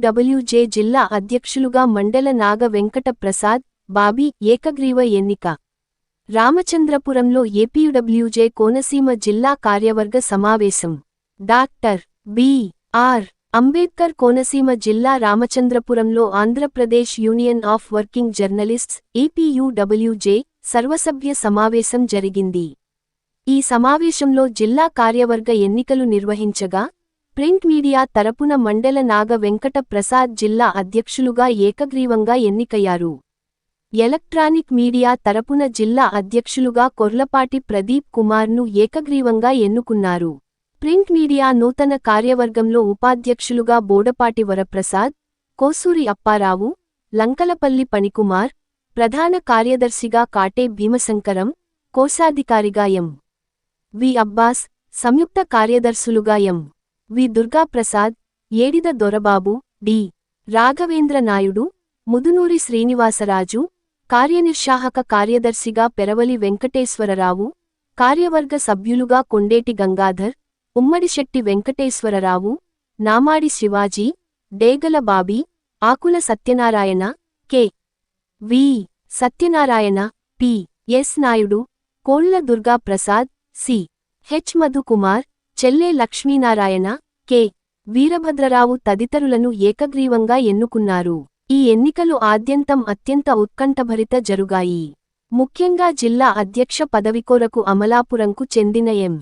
APUWJ జిల్లా అధ్యక్షులుగా మండల నాగ వెంకట ప్రసాద్ బాబీ ఏకగ్రీవ ఎన్నిక. రామచంద్రపురంలో ఏపీయుడబ్ల్యూజే కోనసీమ జిల్లా కార్యవర్గ సమావేశం. Doctor B. R. Ambedkar Konaseema జిల్లా రామచంద్రపురంలో Andhra Pradesh union of working journalists APUWJ సర్వసభ్య సమావేశం జరిగింది. ఈ సమావేశంలో జిల్లా కార్యవర్గ ఎన్నికలు నిర్వహించగా ప్రింట్ మీడియా తరపున మండల నాగ వెంకట ప్రసాద్ జిల్లా అధ్యక్షులుగా ఏకగ్రీవంగా ఎన్నికయ్యారు. ఎలక్ట్రానిక్ మీడియా తరపున జిల్లా అధ్యక్షులుగా కొర్లపాటి ప్రదీప్ కుమార్ను ఏకగ్రీవంగా ఎన్నుకున్నారు. ప్రింట్ మీడియా నూతన కార్యవర్గంలో ఉపాధ్యక్షులుగా బోడపాటి వరప్రసాద్ కోసూరి అప్పారావు లంకలపల్లి పణికుమార్ ప్రధాన కార్యదర్శిగా కాటే భీమశంకరం కోశాధికారిగా ఎం. వి. అబ్బాస్ సంయుక్త కార్యదర్శులుగా M. V Durgaprasad Yedida Dorababu D. Raghavendra Naidu Mudunuri Srinivasaraju కార్యనిర్వాహక కార్యదర్శిగా పెరవలి వెంకటేశ్వరరావు కార్యవర్గ సభ్యులుగా Kondeti Gangadhar Ummadisetti Venkateswararao Namadi Shivaji Degala Bobby Akula Satyanarayana K. V. Satyanarayana P. S. Naidu Kolla Durga Prasad C. H. Madhukumar Chelle Lakshminarayana K. Veerabhadrarao తదితరులను ఏకగ్రీవంగా ఎన్నుకున్నారు. ఈ ఎన్నికలు ఆద్యంతం అత్యంత ఉత్కంఠభరిత జరుగాయి. ముఖ్యంగా జిల్లా అధ్యక్ష పదవికోరకు అమలాపురంకు చెందిన ఎం.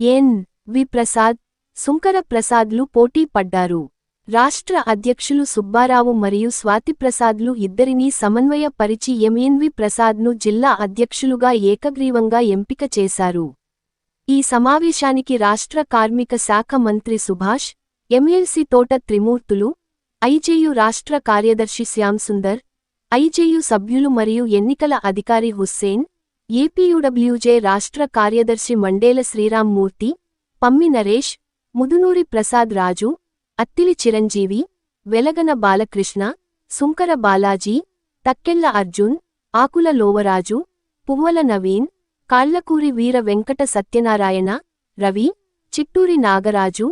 ఎన్. వి ప్రసాద్ సుంకర ప్రసాద్లు పోటీ పడ్డారు. రాష్ట్ర అధ్యక్షులు సుబ్బారావు మరియు స్వాతిప్రసాద్లు ఇద్దరినీ సమన్వయ పరిచి ఎంఎన్వి ప్రసాద్ను జిల్లా అధ్యక్షులుగా ఏకగ్రీవంగా ఎంపిక చేశారు. ఈ సమావేశానికి రాష్ట్ర కార్మిక శాఖ మంత్రి సుభాష్ ఎమ్మెల్సీ తోట త్రిమూర్తులు ఐజేయు రాష్ట్ర కార్యదర్శి శ్యాంసుందర్ ఐజేయు సభ్యులు మరియు ఎన్నికల అధికారి హుస్సేన్ ఏపీయూడబ్ల్యూజే రాష్ట్ర కార్యదర్శి మండేల శ్రీరామ్మూర్తి పమ్మి నరేష్ ముదునూరి ప్రసాద్ రాజు అత్తిలి చిరంజీవి వెలగన బాలకృష్ణ సుంకర బాలాజీ తక్కెళ్ళ అర్జున్ ఆకుల లోవరాజు పువ్వల నవీన్ కాళ్ళకూరి వీర వెంకట సత్యనారాయణ రవి చిట్టూరి నాగరాజు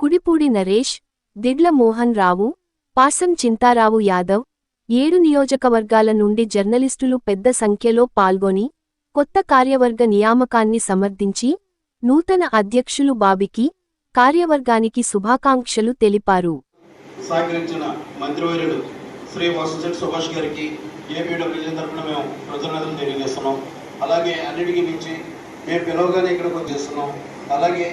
కుడిపూడి నరేష్ దిడ్ల మోహన్ రావు పాసం చింతారావు యాదవ్ ఏడు నియోజకవర్గాల నుండి జర్నలిస్టులు పెద్ద సంఖ్యలో పాల్గొని కొత్త కార్యవర్గ నియామకాన్ని సమర్థించి నూతన అధ్యక్షులు బాబికి కార్యవర్గానికి శుభాకాంక్షలు తెలిపారు. సహకరించిన మంత్రివర్యుడు శ్రీ వసంత్ సుభాష్ గారికి ఏపీడబ్ల్యూజీ తరఫున మేము కృతజ్ఞతలు తెలియజేస్తున్నాం. అలాగే అన్నిటికీ మించి మేము పిలవగానే ఇక్కడికి వచ్చేస్తున్నాం అలాగే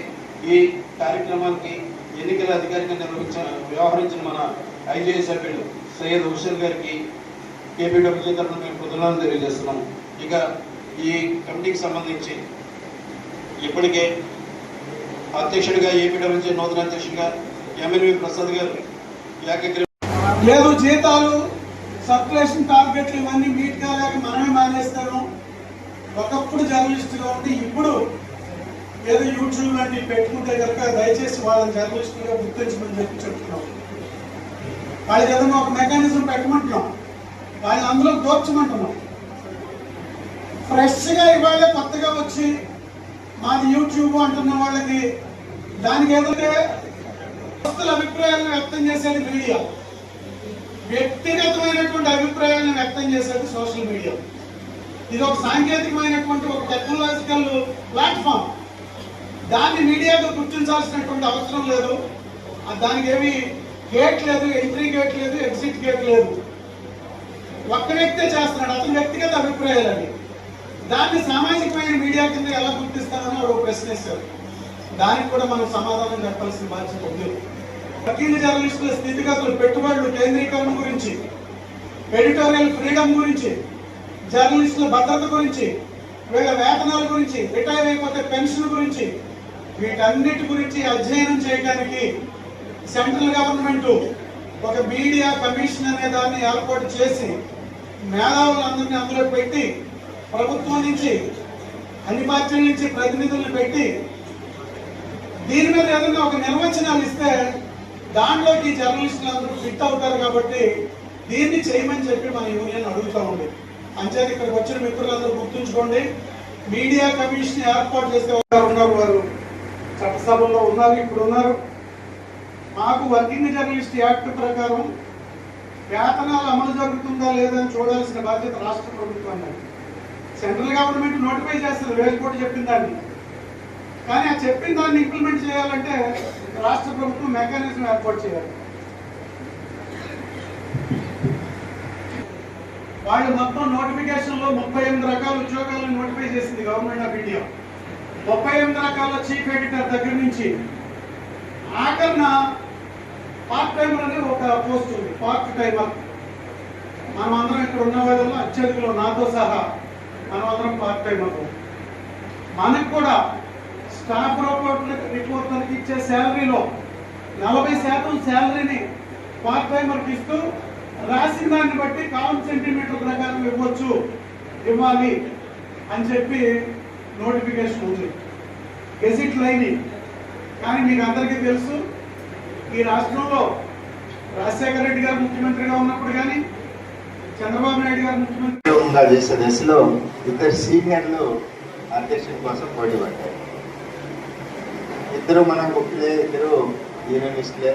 ఈ కార్యక్రమానికి ఎన్నికల అధికారిగా నిర్వహించిన వ్యవహరించిన మన ఐజేఏ సభ్యుడు సయ్యద్ హుషన్ గారికి ఏపీడబ్ల్యూజీ తరఫున మేము కృతజ్ఞతలు తెలియజేస్తున్నాం. ఇక ఈ కమిటీకి సంబంధించి ఇప్పటికే అధ్యక్షుడిగా ఏపీడబ్ల్యూజీ నూతన అధ్యక్షుడిగా ఎంఎన్వి ప్రసాద్ గారు ఏకగ్రీవ లేదు జీతాలు సర్కులేషన్ టార్గెట్లు ఇవన్నీ మీట్ కాలేక మనమే మానేస్తాము. ఒకప్పుడు జర్నలిస్టుగా ఉండి ఇప్పుడు ఏదో యూట్యూబ్ లాంటివి పెట్టుకుంటే కనుక దయచేసి వాళ్ళని జర్నలిస్టులుగా గుర్తించమని చెప్పి చెప్తున్నాం. వాళ్ళకి ఏదైనా ఒక మెకానిజం పెట్టమంటున్నాం. వాళ్ళని అందులో దోర్చమంటున్నాం. ఫ్రెష్గా ఇవాళ కొత్తగా వచ్చి మాది యూట్యూబ్ అంటున్న వాళ్ళకి దానికి ఏదైతే వ్యక్తుల అభిప్రాయాలను వ్యక్తం చేసేది మీడియా. వ్యక్తిగతమైనటువంటి అభిప్రాయాలను వ్యక్తం చేసేది సోషల్ మీడియా ఇది ఒక సాంకేతికమైనటువంటి ఒక టెక్నాలజికల్ ప్లాట్ఫామ్. దాన్ని మీడియాగా గుర్తించాల్సినటువంటి అవసరం లేదు. దానికి ఏమి గేట్ లేదు ఎంట్రీ గేట్ లేదు ఎగ్జిట్ గేట్ లేదు. ఒక్క వ్యక్తే చేస్తున్నాడు అతని వ్యక్తిగత అభిప్రాయాలు అవి. దాన్ని సామాజికమైన మీడియా కింద ఎలా గుర్తిస్తారని ఒక ప్రశ్న దానికి కూడా మనం సమాధానం చెప్పాల్సిన బాధ్యత ఉంది. వకీల జర్నలిస్టుల స్థితిగతులు పెట్టుబడులు కేంద్రీకరణ గురించి ఎడిటోరియల్ ఫ్రీడమ్ గురించి జర్నలిస్టుల భద్రత గురించి వీళ్ళ వేతనాల గురించి రిటైర్ అయిపోతే పెన్షన్ గురించి వీటన్నిటి గురించి అధ్యయనం చేయడానికి సెంట్రల్ గవర్నమెంట్ ఒక మీడియా కమిషన్ అనే దాన్ని ఏర్పాటు చేసి మేధావులందరినీ అందులో పెట్టి ప్రభుత్వం నుంచి అన్ని పార్టీల నుంచి ప్రతినిధులను పెట్టి దీని మీద ఏదైనా ఒక నిర్వచనాలు ఇస్తే దాంట్లోకి జర్నలిస్టులు అందరూ ఫిట్ అవుతారు కాబట్టి దీన్ని చేయమని చెప్పి మన యూనియన్ అడుగుతా ఉంది. అంచేది ఇక్కడికి వచ్చిన మిత్రులందరూ గుర్తుంచుకోండి మీడియా కమిషన్ ఏర్పాటు చేసే వారు ఉన్నారు వారు. చట్టసభలో ఉన్నారు ఇప్పుడు ఉన్నారు. మాకు వర్కింగ్ జర్నలిస్ట్ యాక్ట్ ప్రకారం వేతనాలు అమలు జరుగుతుందా లేదా అని చూడాల్సిన బాధ్యత రాష్ట్ర ప్రభుత్వాన్ని. సెంట్రల్ గవర్నమెంట్ నోటిఫై చేస్తుంది వేలు కోటి చెప్పిన దాన్ని. కానీ ఆ చెప్పిన దాన్ని ఇంప్లిమెంట్ చేయాలంటే రాష్ట్ర ప్రభుత్వం మెకానిజం ఏర్పాటు చేయాలి. వాళ్ళు మొత్తం నోటిఫికేషన్లో ముప్పై ఎనిమిది రకాల ఉద్యోగాలను నోటిఫై చేసింది గవర్నమెంట్ ఆఫ్ ఇండియా. ముప్పై ఎనిమిది రకాల చీఫ్ ఎడిటర్ దగ్గర నుంచి ఆఖరిన పార్ట్ టైమర్ అనే ఒక పోస్ట్ ఉంది పార్ట్ టైమర్ మనం అందరం ఇక్కడ ఉన్న వాళ్ళలో అత్యధికులు నాతో సహా మనం అందరం పార్ట్ టైమర్ మనకు కూడా స్టాఫ్ రిపోర్ట్ రిపోర్టర్కి ఇచ్చే శాలరీలో నలభై శాతం శాలరీని పార్ట్ టైమర్కి ఇస్తూ రాసిన దాన్ని బట్టి కావన్ సెంటీమీటర్ ప్రకారం ఇవ్వచ్చు. ఇవ్వాలి అని చెప్పి నోటిఫికేషన్ ఉంది గెజిట్ లైని. కానీ మీకు అందరికీ తెలుసు ఈ రాష్ట్రంలో రాజశేఖర రెడ్డి గారు ముఖ్యమంత్రిగా ఉన్నప్పుడు కానీ చంద్రబాబు నాయుడు గారు ముఖ్యమంత్రి చేసే దశలో ఇద్దరు సీనియర్లు అధ్యక్షుడి కోసం పోటీ పడ్డారు. ఇద్దరు మనం ముఖ్యులే ఇద్దరు యూనియనిస్టులే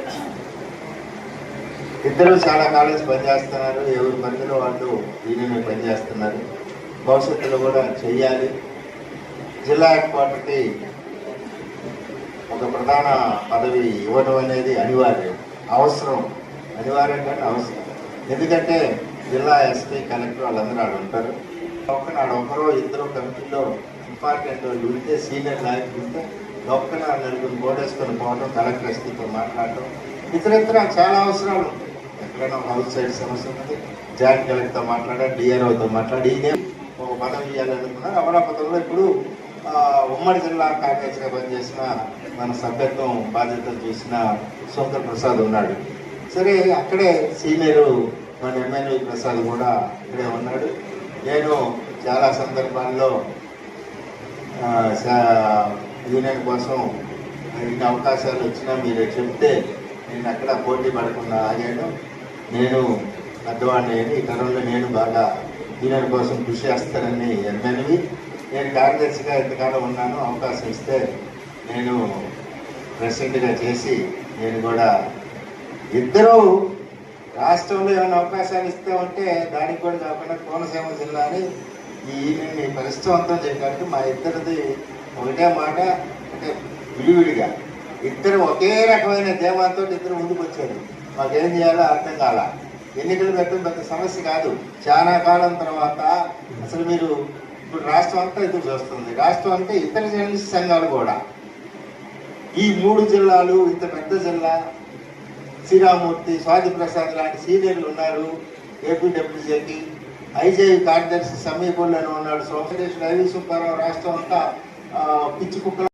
ఇద్దరు చాలా కాలేజ్ పనిచేస్తున్నారు. ఎవరి మందిలో వాళ్ళు యూనియన్ పనిచేస్తున్నారు. భవిష్యత్తులో కూడా చెయ్యాలి జిల్లా హెడ్ ఒక ప్రధాన పదవి ఇవ్వడం అనేది అనివార్యం. అవసరం. అనివార్యం కానీ అవసరం. ఎందుకంటే జిల్లా ఎస్పీ కలెక్టర్ వాళ్ళందరూ ఆడ ఉంటారు. ఒక్కన ఆడ ఒకరో ఇద్దరు కమిటీలో ఇంపార్టెంట్ వాళ్ళు ఉంటే సీనియర్ నాయకులు ఉంటే ఒక్కన నలుగురు బోర్డేసుకొని పోవడం కలెక్టర్ ఎస్పీతో మాట్లాడటం ఇతరత్ర చాలా అవసరాలు. ఉంటాయి ఎక్కడైనా హౌస్ సైడ్ సమస్య ఉన్నది జాయింట్ కలెక్టర్తో మాట్లాడారు డిఆర్ఓతో మాట్లాడి ఈయనే ఒక పదవి ఇవ్వాలనుకున్నారు అమరాపతిలో ఇప్పుడు ఉమ్మడి జిల్లా కార్యదర్శిగా పనిచేసిన మన సభ్యత్వం బాధ్యతలు చూసిన శంకర్ ప్రసాద్ ఉన్నాడు. సరే అక్కడే సీనియర్ మన ఎమ్మెల్యే ప్రసాద్ కూడా ఇక్కడే ఉన్నాడు. నేను చాలా సందర్భాల్లో సా- యూనియన్ కోసం ఇన్ని అవకాశాలు వచ్చినా మీరు చెప్తే నేను అక్కడ పోటీ పడకుండా ఆగాను. నేను పెద్దవాడిని అని ఈ తరంలో నేను బాగా యూనియన్ కోసం కృషి చేస్తానని ఎమ్మెల్యే నేను కార్యదర్శిగా ఎంతకాలం ఉన్నాను అవకాశం ఇస్తే నేను ప్రెసిడెంట్గా చేసి నేను కూడా ఇద్దరు రాష్ట్రంలో ఏమైనా అవకాశాలు ఇస్తే ఉంటే దానికి కూడా కాకుండా కోనసీమ జిల్లాని ఈ ఈయనని పరిష్టవంతం చేయడానికి మా ఇద్దరిది ఒకటే మాట అంటే విడివిడిగా. ఇద్దరు ఒకే రకమైన ధీమాతో ఇద్దరు ముందుకు వచ్చారు మాకేం చేయాలో అర్థం కాల. ఎన్నికలు పెట్టడం పెద్ద సమస్య కాదు. చాలా కాలం తర్వాత అసలు మీరు ఇప్పుడు రాష్ట్రం అంతా ఎదురు చూస్తుంది. రాష్ట్రం అంటే ఇతర జర్నలిస్ట్ సంఘాలు కూడా. ఈ మూడు జిల్లాలు ఇంత పెద్ద జిల్లా శ్రీరామూర్తి స్వాతి ప్రసాద్ లాంటి సీనియర్లు ఉన్నారు. ఏపీడబ్ల్యూజేకి ఐజేవి కార్యదర్శి సమీపంలోనే ఉన్నాడు. సోమేశ్వర రవి సుబ్బారావు రాష్ట్రం అంతా పిచ్చి కుక్కలు